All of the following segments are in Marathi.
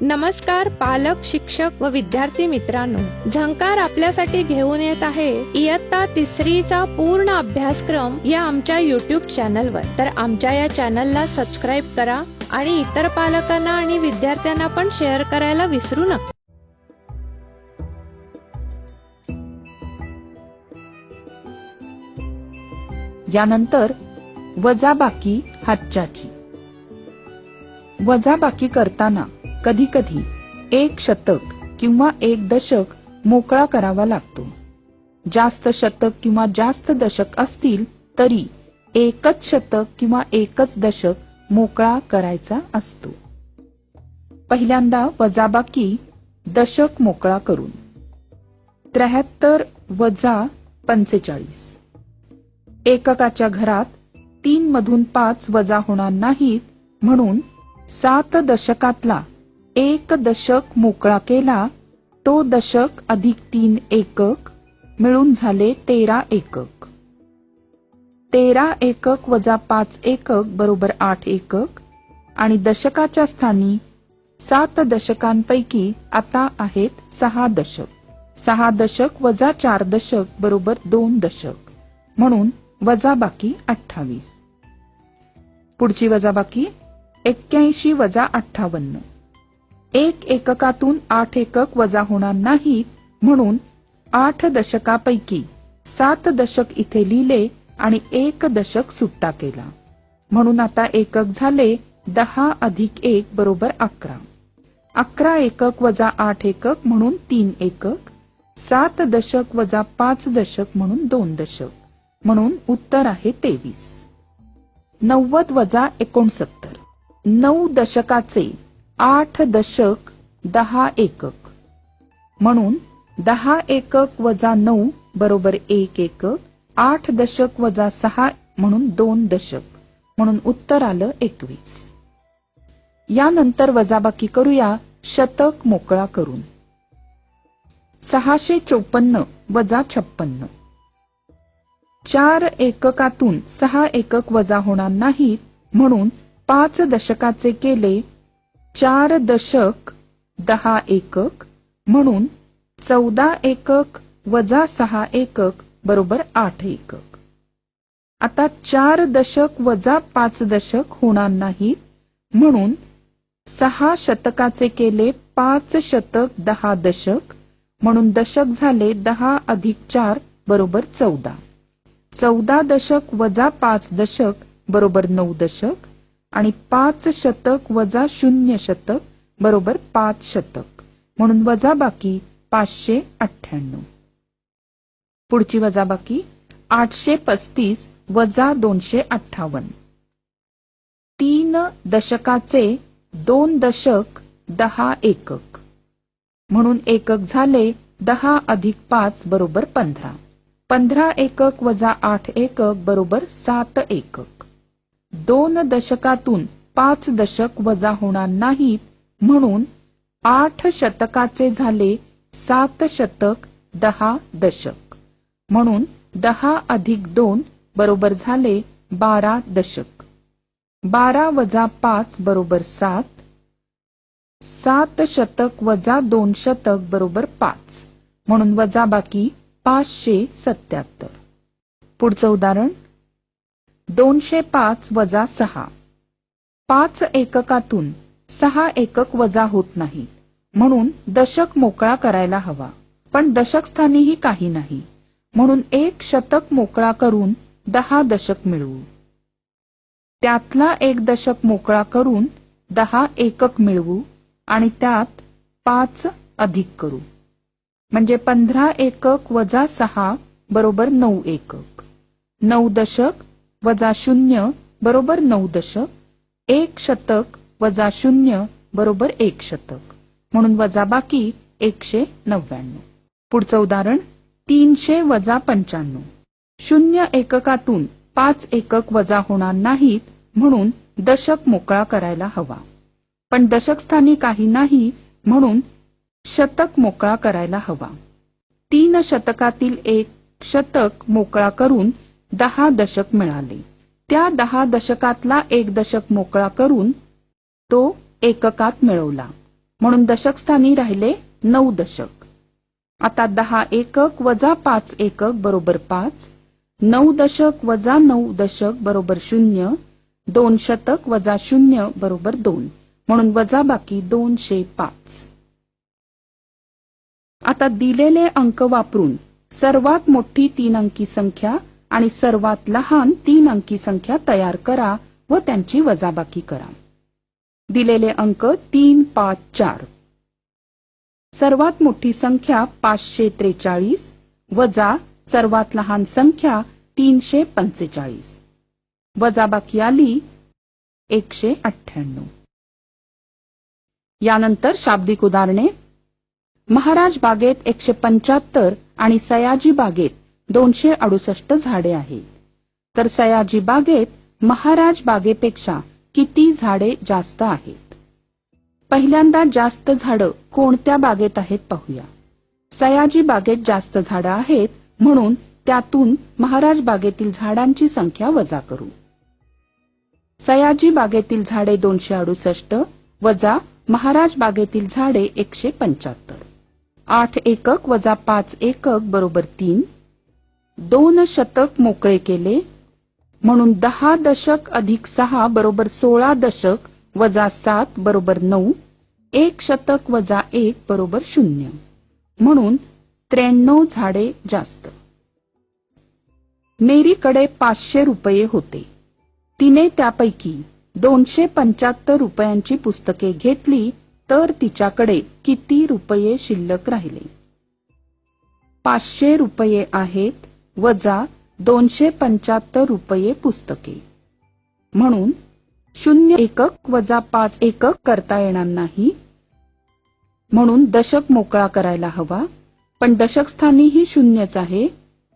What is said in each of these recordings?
नमस्कार पालक शिक्षक व विद्यार्थी मित्रांनो. झंकार आपल्यासाठी घेऊन येत आहे इयत्ता तिसरीचा पूर्ण अभ्यासक्रम या आमच्या युट्यूब चॅनलवर तर आमच्या या चॅनलला सबस्क्राईब करा आणि इतर पालकांना आणि विद्यार्थ्यांना पण शेअर करायला विसरू नका. यानंतर वजाबाकी हातच्याची. वजाबाकी करताना कधी कधी एक शतक किंवा एक दशक मोकळा करावा लागतो. जास्त शतक किंवा जास्त दशक असतील तरी एकच शतक किंवा एकच दशक मोकळा करायचा असतो. पहिल्यांदा वजाबाकी दशक मोकळा करून. त्र्याहत्तर वजा पंचेचाळीस. एककाच्या घरात तीन मधून पाच वजा होणार नाहीत म्हणून सात दशकातला एक दशक मोकळा केला तो दशक अधिक तीन एकक मिळून झाले तेरा एकक. तेरा एकक वजा पाच एकक बरोबर आठ एकक आणि दशकाच्या स्थानी सात दशकांपैकी आता आहेत सहा दशक. सहा दशक वजा चार दशक बरोबर दोन दशक म्हणून वजाबाकी अठ्ठावीस. पुढची वजाबाकी एक्क्याऐंशी वजा अठ्ठावन्न. एक एककातून आठ एकक वजा होणार नाही म्हणून आठ दशकापैकी सात दशक इथे लिहिले आणि एक दशक सुट्टा केला. म्हणून आता एकक झाले दहा अधिक एक बरोबर अकरा. अकरा एकक वजा आठ एकक म्हणून तीन एकक. सात दशक वजा पाच दशक म्हणून दोन दशक. म्हणून उत्तर आहे तेवीस. नव्वद वजा एकोणसत्तर. नऊ दशकाचे आठ दशक दहा एकक. म्हणून दहा एकक वजा नऊ बरोबर एक एकक आठ दशक वजा सहा म्हणून दोन दशक म्हणून उत्तर आलं एकवीस. यानंतर वजाबाकी करूया शतक मोकळा करून. सहाशे चोपन्न वजा छप्पन्न. चार एककातून सहा एकक वजा होणार नाहीत म्हणून पाच दशकाचे केले चार दशक दहा एकक म्हणून चौदा एकक वजा सहा एकक बरोबर आठ एकक. आता चार दशक वजा पाच दशक होणार नाहीत म्हणून सहा शतकाचे केले पाच शतक दहा दशक म्हणून दशक झाले दहा अधिक चार बरोबर चौदा. चौदा दशक वजा पाच दशक बरोबर नऊ दशक आणि पाच शतक वजा शून्य शतक बरोबर पाच शतक. म्हणून वजाबाकी पाचशे अठ्ठ्याण्णव. पुढची वजाबाकी आठशे पस्तीस वजा दोनशे अठ्ठावन्न. तीन दशकाचे दोन दशक दहा एकक. म्हणून एकक झाले दहा अधिक पाच बरोबर पंधरा. पंधरा एकक वजा आठ एकक बरोबर सात एकक. दोन दशकातून पाच दशक वजा होणार नाहीत म्हणून आठ शतकाचे झाले सात शतक दहा दशक. म्हणून दहा अधिक दोन बरोबर झाले बारा दशक. बारा वजा पाच बरोबर सात. सात शतक वजा दोन शतक बरोबर पाच. म्हणून वजाबाकी पाचशे सत्याहत्तर. पुढचं उदाहरण. दोनशे पाच वजा सहा. पाच एककातून सहा एकक वजा होत नाही. म्हणून दशक मोकळा करायला हवा. पण दशक स्थानीही काही नाही. म्हणून एक शतक मोकळा करून दहा दशक मिळवू. त्यातला एक दशक मोकळा करून दहा एकक मिळवू आणि त्यात पाच अधिक करू. म्हणजे पंधरा एकक वजा सहा बरोबर नऊ एकक. नऊ दशक वजा शून्य बरोबर नऊ दशक एक शतक वजा शून्य बरोबर एक शतक म्हणून वजा बाकी एकशे नव्याण्णव. पुढचं उदाहरण तीनशे वजा पंच्याण्णव. शून्य एककातून पाच एकक वजा होणार नाहीत म्हणून दशक मोकळा करायला हवा. पण दशकस्थानी काही नाही म्हणून शतक मोकळा करायला हवा. तीन शतकातील एक शतक मोकळा करून दहा दशक मिळाले. त्या दहा दशकातला एक दशक मोकळा करून तो एककात मिळवला. म्हणून दशकस्थानी राहिले नऊ दशक. आता दहा एकक वजा पाच एकक बरोबर पाच नऊ दशक वजा नऊ दशक बरोबर शून्य दोन शतक वजा शून्य बरोबर दोन म्हणून वजा बाकी दोनशे पाच. आता दिलेले अंक वापरून सर्वात मोठी तीन अंकी संख्या आणि सर्वात लहान तीन अंकी संख्या तयार करा व त्यांची वजाबाकी करा. दिलेले अंक तीन पाच चार. सर्वात मोठी संख्या पाचशे त्रेचाळीस वजा सर्वात लहान संख्या तीनशे पंचेचाळीस. वजाबाकी आली एकशे अठ्ठ्याण्णव. यानंतर शाब्दिक उदाहरणे. महाराज बागेत एकशे पंच्याहत्तर आणि सयाजी बागेत दोनशे अडुसष्ट झाडे आहेत तर सयाजी बागेत महाराज बागेपेक्षा किती झाडे जास्त आहेत? पहिल्यांदा जास्त झाडं कोणत्या बागेत आहेत पाहूया. सयाजी बागेत जास्त झाडं आहेत म्हणून त्यातून महाराज बागेतील झाडांची संख्या वजा करू. सयाजी बागेतील झाडे दोनशे अडुसष्ट वजा महाराज बागेतील झाडे एकशे पंच्याहत्तर. आठ एकक वजा पाच एकक बरोबर तीन दोन शतक मोकळे केले म्हणून दहा दशक अधिक सहा बरोबर सोळा दशक वजा सात बरोबर नऊ एक शतक वजा एक बरोबर शून्य. म्हणून त्र्याण्णव झाडे जास्त. मेरीकडे पाचशे रुपये होते. तिने त्यापैकी दोनशे पंच्याहत्तर रुपयांची पुस्तके घेतली तर तिच्याकडे किती रुपये शिल्लक राहिले? पाचशे रुपये आहेत वजा दोनशे पंच्याहत्तर रुपये पुस्तके. म्हणून शून्य एकक वजा पाच एकक करता येणार नाही. म्हणून दशक मोकळा करायला हवा. पण दशकस्थानीही शून्यच आहे.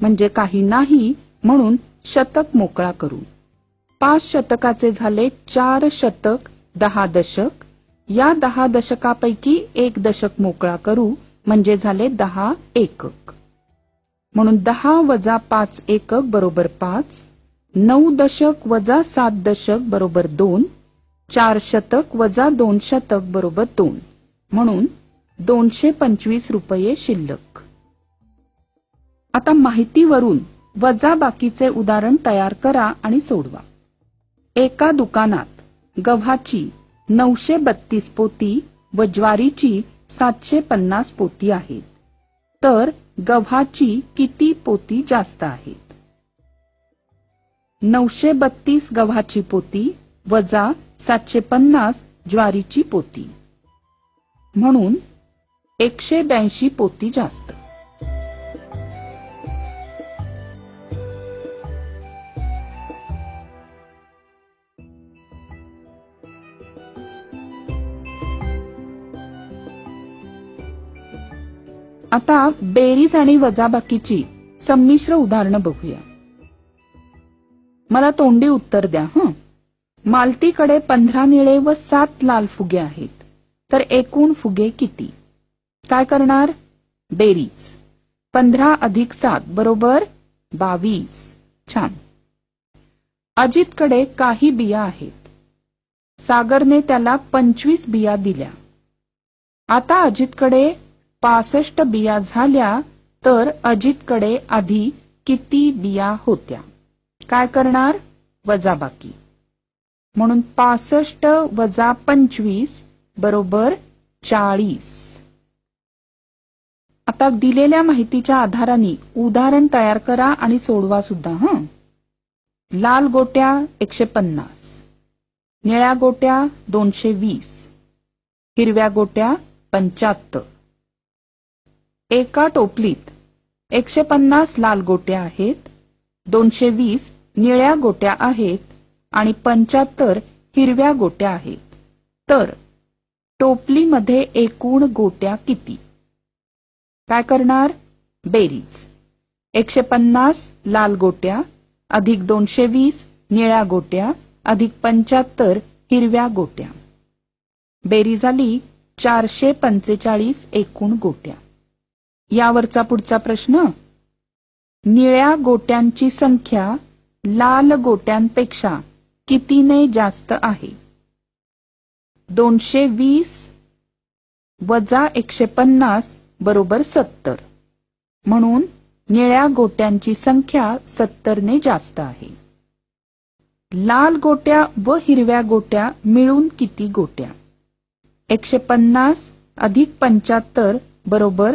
म्हणजे काही नाही म्हणून शतक मोकळा करू. पाच शतकाचे झाले चार शतक दहा दशक. या दहा दशकापैकी एक दशक मोकळा करू. म्हणजे झाले दहा एकक. म्हणून दहा वजा पाच एकक बरोबर पाच नऊ दशक वजा सात दशक बरोबर दोन चार शतक वजा दोन शतक बरोबर दोन. म्हणून दोनशे पंचवीस रुपये शिल्लक. आता माहितीवरून वजा बाकीचे उदाहरण तयार करा आणि सोडवा. एका दुकानात गव्हाची नऊशे बत्तीस पोती व ज्वारीची सातशे पन्नास पोती आहेत. तर गव्हाची किती पोती जास्त आहेत? नऊशे बत्तीस गव्हाची पोती वजा सातशे पन्नास ज्वारीची पोती. म्हणून एकशे ब्याऐंशी पोती जास्त. आता बेरीज आणि वजाबाकीची संमिश्र उदाहरणं बघूया. मला तोंडी उत्तर द्या हं. मालतीकडे पंधरा निळे व सात लाल फुगे आहेत तर एकूण फुगे किती? काय करणार? बेरीज. पंधरा अधिक सात बरोबर? बावीस. छान. अजितकडे काही बिया आहेत. सागरने त्याला पंचवीस बिया दिल्या. आता अजितकडे पासष्ट बिया झाल्या तर अजितकडे आधी किती बिया होत्या? काय करणार? वजाबाकी म्हणून पासष्ट वजा पंचवीस बरोबर चाळीस. आता दिलेल्या माहितीच्या आधाराने उदाहरण तयार करा आणि सोडवा सुद्धा हं? लाल गोट्या एकशे पन्नास. निळ्या गोट्या दोनशे वीस. हिरव्या गोट्या पंच्याहत्तर. एका टोपलीत एकशे पन्नास लाल गोट्या आहेत दोनशे वीस निळ्या गोट्या आहेत आणि पंच्याहत्तर हिरव्या गोट्या आहेत. तर टोपलीमध्ये एकूण गोट्या किती? काय करणार? बेरीज. एकशे पन्नास लाल गोट्या अधिक दोनशे वीस निळ्या गोट्या अधिक पंच्याहत्तर हिरव्या गोट्या. बेरीज आली चारशे पंचेचाळीस एकूण गोट्या. यावरचा पुढचा प्रश्न. निळ्या गोट्यांची संख्या लाल गोट्यांपेक्षा कितीने जास्त आहे? दोनशे वीस वजा एकशे पन्नास बरोबर सत्तर. म्हणून निळ्या गोट्यांची संख्या सत्तरने जास्त आहे. लाल गोट्या व हिरव्या गोट्या मिळून किती गोट्या? एकशे पन्नास अधिक पंच्याहत्तर बरोबर